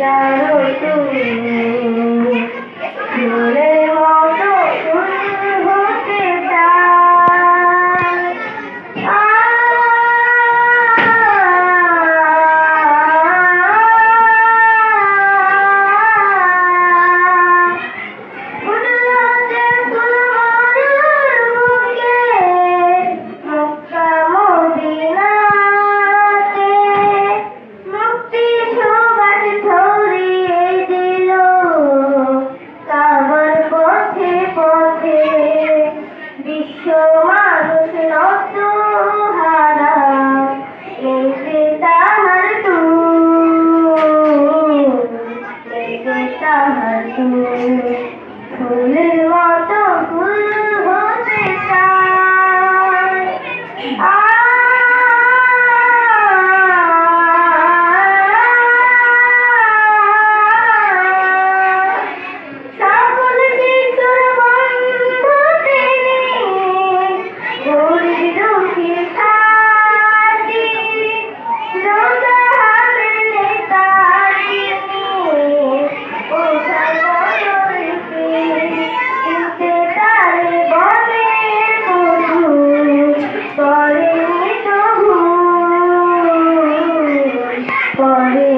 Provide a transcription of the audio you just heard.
চারো তুমি চাহত ফুলের মতো for you.